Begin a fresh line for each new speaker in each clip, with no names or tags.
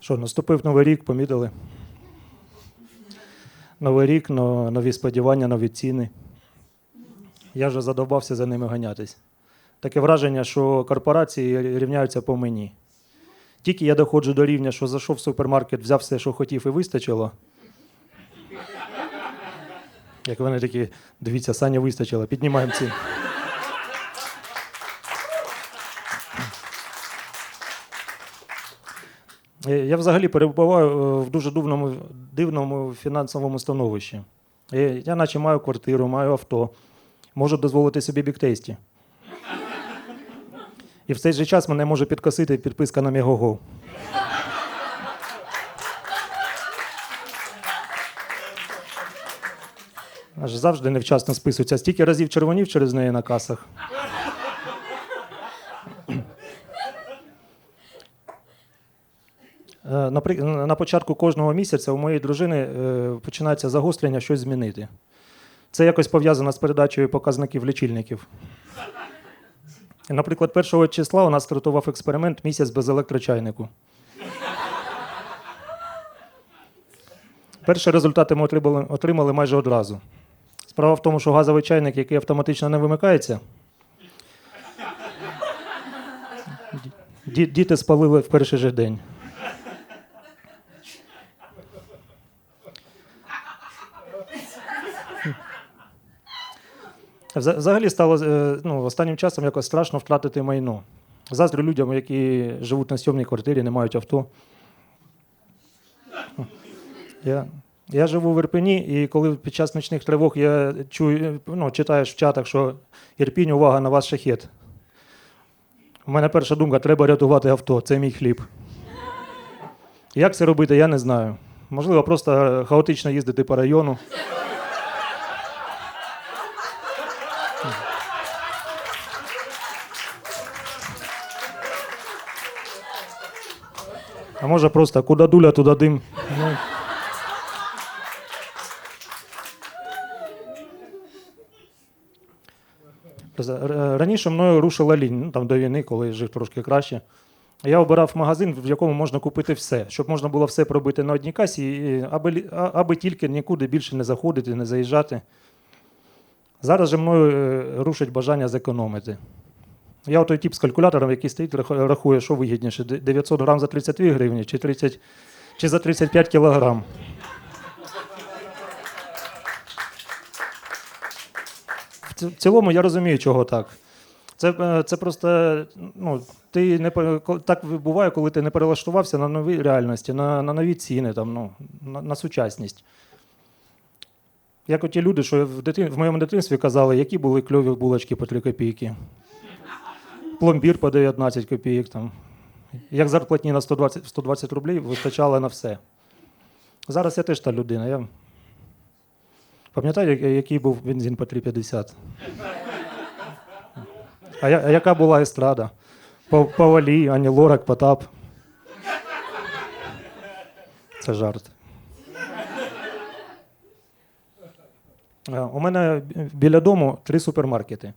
Що, наступив новий рік, помітили? Новий рік, нові сподівання, нові ціни. Я вже задовбався за ними ганятись. Таке враження, що корпорації рівняються по мені. Тільки я доходжу до рівня, що зайшов в супермаркет, взяв все, що хотів, і вистачило. Як вони такі, дивіться, Саня вистачило, піднімаємо ціни. Я взагалі перебуваю е, в дуже дивному, дивному фінансовому становищі. Е, Я наче маю квартиру, маю авто, можу дозволити собі біктейсті. І в цей же час мене може підкосити підписка на Мегого. Аж завжди невчасно списується. Стільки разів червонів через неї на касах. На початку кожного місяця у моєї дружини е, починається загострення щось змінити. Це якось пов'язано з передачею показників лічильників. Наприклад, 1 числа у нас стартував експеримент місяць без електрочайнику. Перші результати ми отримали, отримали майже одразу. Справа в тому, що газовий чайник, який автоматично не вимикається, діти спалили в перший же день. Взагалі стало е, ну, останнім часом якось страшно втратити майно. Заздрю людям, які живуть на сьомній квартирі, не мають авто. Я, я живу в Ірпені, і коли під час нічних тривог я чую, ну, читаєш в чатах, що Ірпінь, увага на вас шахет. У мене перша думка, треба рятувати авто, це мій хліб. Як це робити, я не знаю. Можливо, просто хаотично їздити по району. А може просто куди дуля, туди дим. Ну. Раніше мною рушила лінь, ну, там до війни, коли жив трошки краще. Я обирав магазин, в якому можна купити все, щоб можна було все пробити на одній касі, аби, аби тільки нікуди більше не заходити, не заїжджати. Зараз же мною е, рушить бажання зекономити. Я той тип з калькулятором, який стоїть, рахує, що вигідніше: 900 грам за 32 гривні чи, 30, чи за 35 кілограм. В цілому я розумію, чого так. Це, е, це просто ну, ти не так буває, коли ти не перелаштувався на нові реальності, на, на нові ціни, там, ну, на, на сучасність. Як оті люди, що в, дитин, в моєму дитинстві казали, які були кльові булочки по 3 копійки. Пломбір по 19 копійок. Там. Як зарплатні на 120, 120 рублів вистачало на все. Зараз я теж та людина. Я... Пам'ятаю, який був бензин по 3,50? А, а яка була естрада? Па- Павалі, Ані Лорак, Потап. Це жарт. У мене біля дому три супермаркети.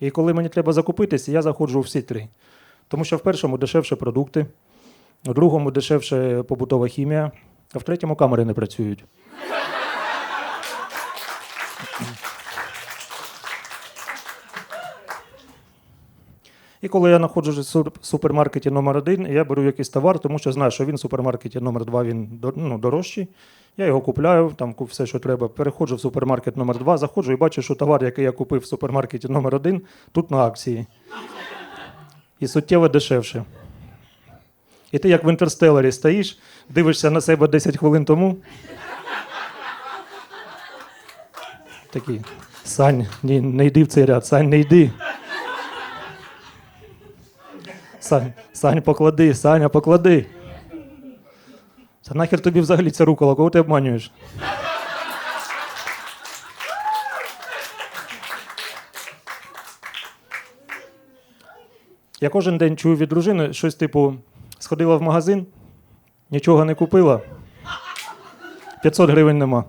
І коли мені треба закупитися, я заходжу у всі три. Тому що в першому дешевше продукти, у другому дешевше побутова хімія, а в третьому камери не працюють. І коли я знаходжусь в супермаркеті номер один, я беру якийсь товар, тому що знаю, що він в супермаркеті номер два він ну, дорожчий. Я його купляю, там все, що треба. Переходжу в супермаркет номер два, заходжу і бачу, що товар, який я купив в супермаркеті номер один, тут на акції. І суттєво дешевше. І ти, як в інтерстелері, стоїш, дивишся на себе 10 хвилин тому. Такий, Сань, ні, не йди в цей ряд, Сань, не йди. Сань, Сань, поклади, Саня, поклади. Та нахер тобі взагалі ця рукола, кого ти обманюєш? Я кожен день чую від дружини щось типу: сходила в магазин, нічого не купила, 500 гривень нема.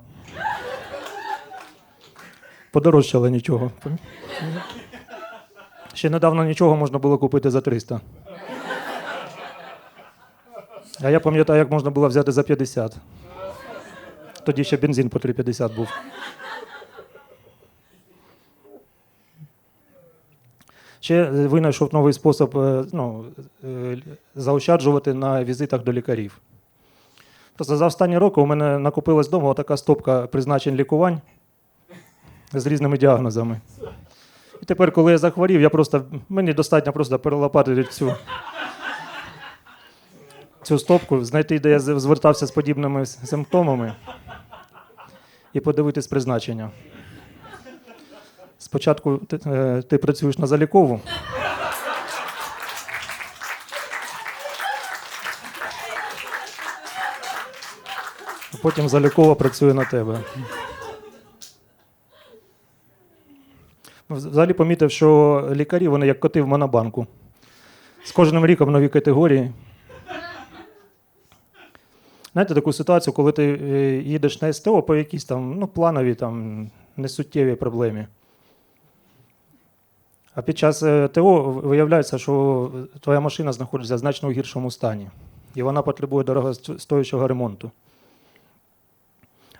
Подорожчало нічого. Ще недавно нічого можна було купити за 300. А я пам'ятаю, як можна було взяти за 50. Тоді ще бензин по 3,50 був. Ще е, винайшов новий спосіб е, ну, е, заощаджувати на візитах до лікарів. Просто за останні роки у мене накопилась вдома така стопка призначень лікувань з різними діагнозами. І тепер, коли я захворів, я просто, мені достатньо просто перелопатити цю, цю стопку, знайти, де я звертався з подібними симптомами і подивитись призначення. Спочатку ти, е, ти працюєш на залікову. а Потім залікова працює на тебе. Взагалі помітив, що лікарі вони як коти в монобанку. З кожним ріком нові категорії. Знаєте таку ситуацію, коли ти е, їдеш на СТО по якійсь там ну, плановій там, несуттєвій проблемі. А під час е, ТО виявляється, що твоя машина знаходиться в значно гіршому стані. І вона потребує дорогостоючого ремонту.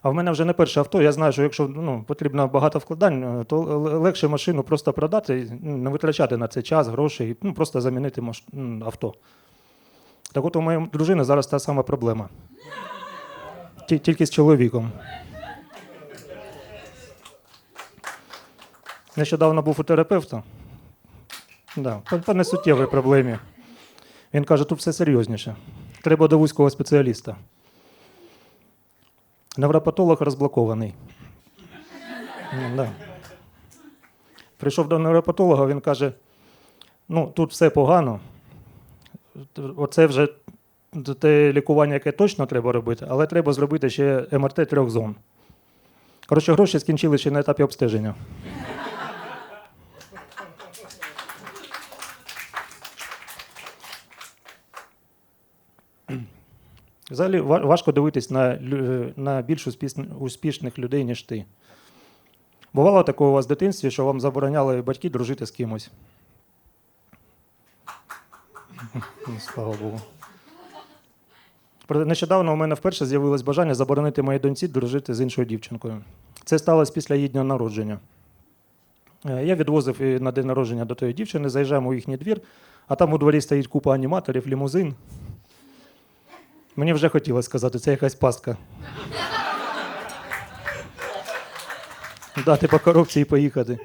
А в мене вже не перше авто. Я знаю, що якщо ну, потрібно багато вкладань, е, то легше машину просто продати, ну, не витрачати на це час, гроші, ну, просто замінити авто. Так от у моєї дружини зараз та сама проблема. Тільки з чоловіком. Нещодавно був у терапевта. Да, по, несуттєвій проблемі. Він каже, тут все серйозніше. Треба до вузького спеціаліста. Невропатолог розблокований. Да. Прийшов до невропатолога, він каже: ну, тут все погано. Оце вже те лікування, яке точно треба робити, але треба зробити ще МРТ трьох зон. Коротше, гроші скінчили ще на етапі обстеження. Взагалі важко дивитись на, на більш успішних людей, ніж ти. Бувало таке у вас в дитинстві, що вам забороняли батьки дружити з кимось. Слава Богу. Нещодавно у мене вперше з'явилось бажання заборонити моїй доньці дружити з іншою дівчинкою. Це сталося після її дня народження. Е, Я відвозив її на день народження до тої дівчини, заїжджаємо у їхній двір, а там у дворі стоїть купа аніматорів, лімузин. Мені вже хотілося сказати, це якась пастка. Дати по коробці і поїхати.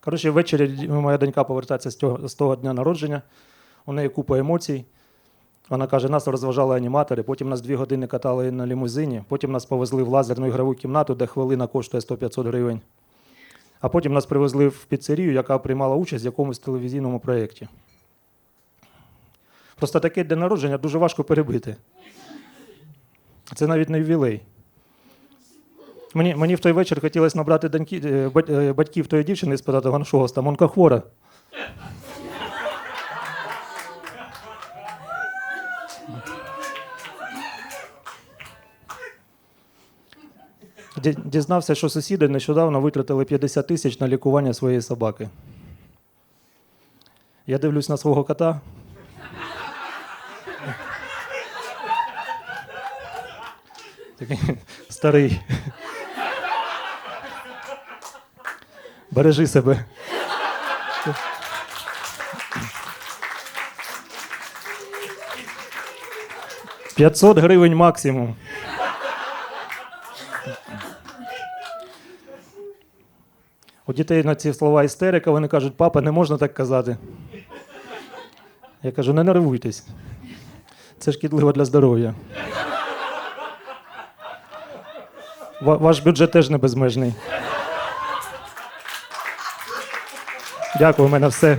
Коротше, ввечері моя донька повертається з того дня народження. У неї купа емоцій. Вона каже, нас розважали аніматори, потім нас дві години катали на лімузині, потім нас повезли в лазерну ігрову кімнату, де хвилина коштує 100-500 гривень. А потім нас привезли в піцерію, яка приймала участь в якомусь телевізійному проєкті. Просто таке день народження дуже важко перебити. Це навіть не ювілей. Мені, мені в той вечір хотілося набрати е, е, батьків тої дівчини і спитати, вона що у вас там? Дізнався, що сусіди нещодавно витратили 50 тисяч на лікування своєї собаки. Я дивлюсь на свого кота. Старий. Бережи себе. П'ятсот гривень максимум. Дітей на ці слова істерика, вони кажуть, папа, не можна так казати. Я кажу, не нервуйтесь. Це шкідливо для здоров'я. Ваш бюджет теж не безмежний. Дякую, у мене все.